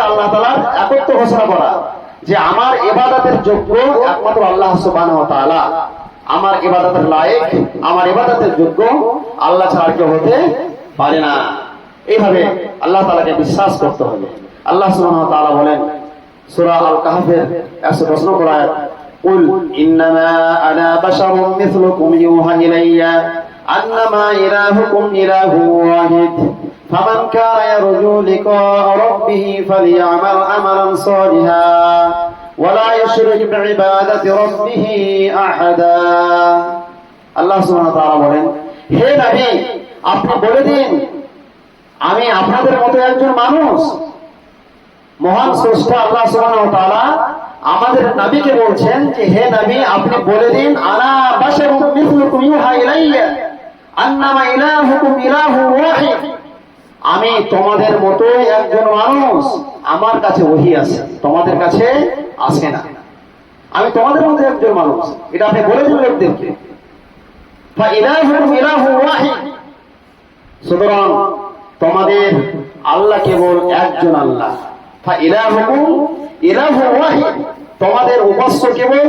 আল্লাহ আমার ইবাদতের যোগ্য একমাত্র আল্লাহ আমার ইবাদতের লায়েক, আমার ইবাদতের যোগ্য আল্লাহ ছাড়া কেউ হতে পারে না। এইভাবে আল্লাহ তাআলাকে বিশ্বাস করতে হবে। আল্লাহ তাআলা বলেন, সূরা আল কাহফের 110 নম্বর আয়াত قل إنما أنا بشر مثلكم يوحى إلي أنما إلهكم إله واحد فمن كان يرجو لقاء ربه فليعمل عملا صالحا ولا يشرك بعبادة ربه أحدا আল্লাহ সুবহানাহু ওয়া তাআলা বলেন হে নবী আপনি বলে দিন আমি আপনাদের মতো একজন মানুষ মহান স্রষ্টা আল্লাহ সুবহানাহু ওয়া তাআলা আমাদের নবীকে বলছেন যে, হে নবী, আপনি বলে দিন আনা বাশারুম মিথলুকুম ইউহা ইলাইয়া, আন্নামা ইলাহুকুম ইলাহু ওয়াহিদ। আমি তোমাদের মতোই একজন মানুষ, আমার কাছে ওহী আছে, তোমাদের কাছে আসে না। আমি তোমাদের মতো একজন মানুষ, এটা আপনি বলে দিন লোকদেরকে। সুতরাং তোমাদের আল্লাহ কেবল একজন আল্লাহ। তোমাদের উপাস্য কেবল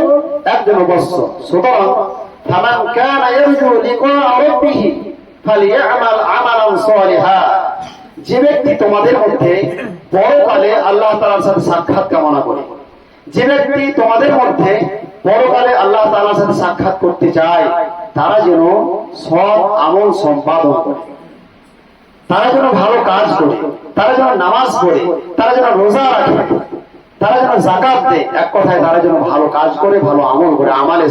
একজন উপাস্য। সুতরাং যে ব্যক্তি তোমাদের মধ্যে পরকালে আল্লাহ তাআলার সাথে সাক্ষাৎ কামনা করে, যে ব্যক্তি তোমাদের মধ্যে পরকালে আল্লাহ সাথে সাক্ষাৎ করতে চায়, তারা যেন সৎ আমল সম্পাদন করে। তারা যেন ভালো কাজ করে, তারা যেন নামাজ পড়ে, তারা যেন রোজা রাখে, তারা যেন জাকাত দেয়, এক কথায় তারা যেন ভালো কাজ করে, ভালো আমল করে, আমালে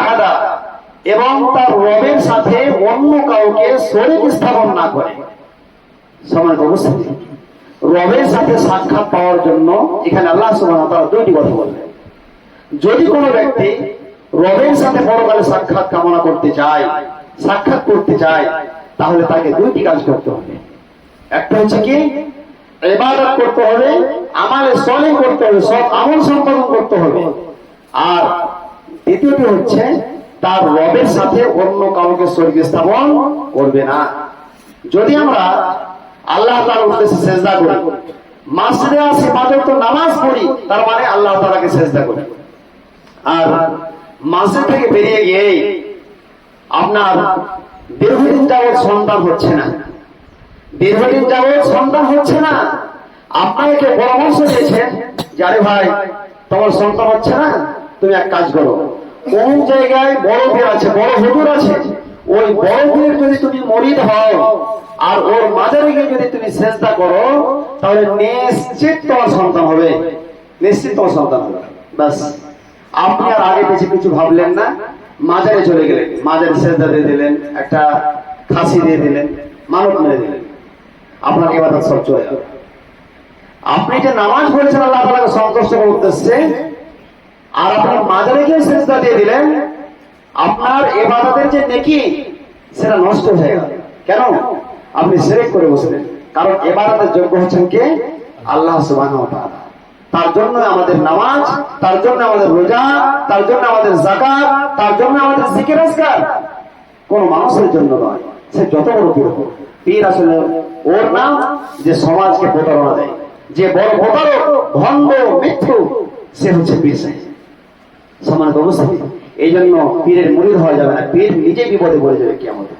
আহাদা, এবং তার রবের সাথে অন্য কাউকে শরীর স্থাপন না করে। সমাজ অবস্থিতি রবের সাথে সাক্ষাৎ পাওয়ার জন্য এখানে আল্লাহ ওয়া দুইটি কথা বললেন। যদি কোনো ব্যক্তি রবের সাথে পরকালে সাক্ষাৎ কামনা করতে চায় সাক্ষাৎ করতে চায় তাহলে তাকে দুইটি কাজ করতে হবে। একটা হচ্ছে কি? ইবাদত করতে হবে, আমালে সলে করতে হবে সব আমল সম্পাদন করতে হবে। আর দ্বিতীয়টি হচ্ছে, তার রবের সাথে অন্য কাউকে শরীর স্থাপন করবে না। যদি আমরা আল্লাহ তার উদ্দেশ্যে সেজদা করি মাসিদে আসি তো নামাজ পড়ি, তার মানে আল্লাহ তালাকে সেজদা করি। আর মাসে থেকে বেরিয়ে গিয়ে আপনার দীর্ঘদিন যাবৎ সন্তান হচ্ছে না। দীর্ঘদিন যাবৎ সন্তান হচ্ছে না। আপনাকে পরামর্শ দিয়েছেন যে, আরে ভাই, তোমার সন্তান হচ্ছে না, তুমি এক কাজ করো। কোন জায়গায় বড় পীর আছে, বড় হুজুর আছে, ওই বড় পীর যদি তুমি মরিদ হও আর ওর মাজারে গিয়ে যদি তুমি চেষ্টা করো, তাহলে নিশ্চিত তোমার সন্তান হবে। নিশ্চিত তোমার সন্তান হবে। বাস আপনি আর আগে পিছিয়ে কিছু ভাবলেন না। মাজারে চলে গেলেন। মাজারে সেজদা দিয়ে দিলেন, একটা খাসি দিয়ে দিলেন মানব মেরে দিলেন। আপনার এবার সব চলে যাবে আপনি যে নামাজ পড়েছেন, আল্লাহ তালাকে সন্তুষ্ট করার উদ্দেশ্যে, আর আপনার মাজারে গিয়ে সেজদা দিয়ে দিলেন, আপনার এবাদতের যে নেকি, সেটা নষ্ট হয়ে গেল। কেন? আপনি সেরেক করে বসলেন। কারণ এবাদতের যোগ্য হচ্ছেন কে? আল্লাহ সুবহানাহু ওয়া তার জন্য আমাদের নামাজ, তার জন্য আমাদের রোজা, তার জন্য আমাদের জাকাত তার জন্য আমাদের জিকির আজকার। কোন মানুষের জন্য নয়, সে যত বড় পীর পীর আসলে ওর নাম যে সমাজকে প্রতারণা দেয়। যে বড় প্রতারক ভণ্ড মিথ্যু, সে হচ্ছে পীর সাহেব। সমাজ অবস্থা এই জন্য পীরের মুড়ির হওয়া যাবে না। পীর নিজে বিপদে পড়ে যাবে কি আমাদের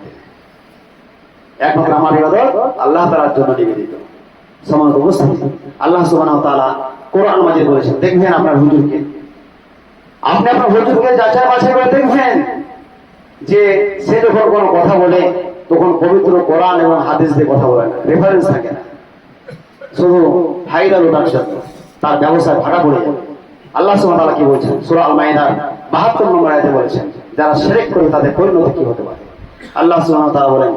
একমাত্র আমার আল্লাহ তাআলার জন্য নিবেদিত। সমাজ অবস্থা আল্লাহ সুবহানাহু ওয়া তাআলা কোরআন মাজিদ বলেছেন, দেখবেন আপনার হুজুরকে। আপনি আপনার হুজুরকে যাচাই বাছাই করে দেখবেন যে সে যখন কোনো কথা বলে, তখন পবিত্র কোরআন এবং হাদিস দিয়ে কথা বলে না রেফারেন্স থাকে না। শুধু ওঠার জন্য তার ব্যবসায় ভাড়া পড়ে যাবে আল্লাহ ওয়া কি বলছেন? সূরা আল মাইদার 72 নম্বর আয়াতে বলেছেন, যারা শিরক করে তাদের পরিণতি কি হতে পারে? আল্লাহ ওয়া তাআলা বলেন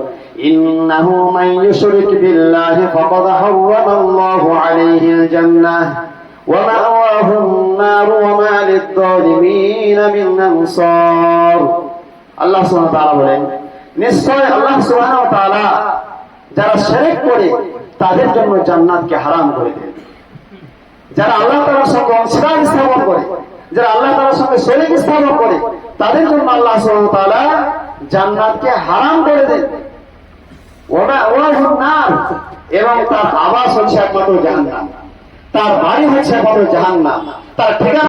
মান ইউশরিক বিল্লাহি ফাকাদ হাওয়ামা আল্লাহু আলাইহি আল জান্নাহ ওয়া মাওয়াহু النار وما للظالمين من أنصار আল্লাহ সুবহানাহু ওয়া তাআলা বলেন নিশ্চয় আল্লাহ সুবহানাহু ওয়া তাআলা যারা শিরক করে তাদের জন্য জান্নাতকে হারাম করে দেন যারা আল্লাহ তাআলার সঙ্গে অংশীদার স্থাপন করে যারা আল্লাহ তাআলার সঙ্গে শরীক স্থাপন করে তাদের জন্য আল্লাহ সুবহানাহু ওয়া তাআলা জান্নাতকে হারাম করে দেন ওটা ওরা নার এবং তার আবাস হচ্ছে একমাত্র জাহান্নাম তার বাড়ি হচ্ছে একমাত্র জাহান্নাম। তার ঠিকানা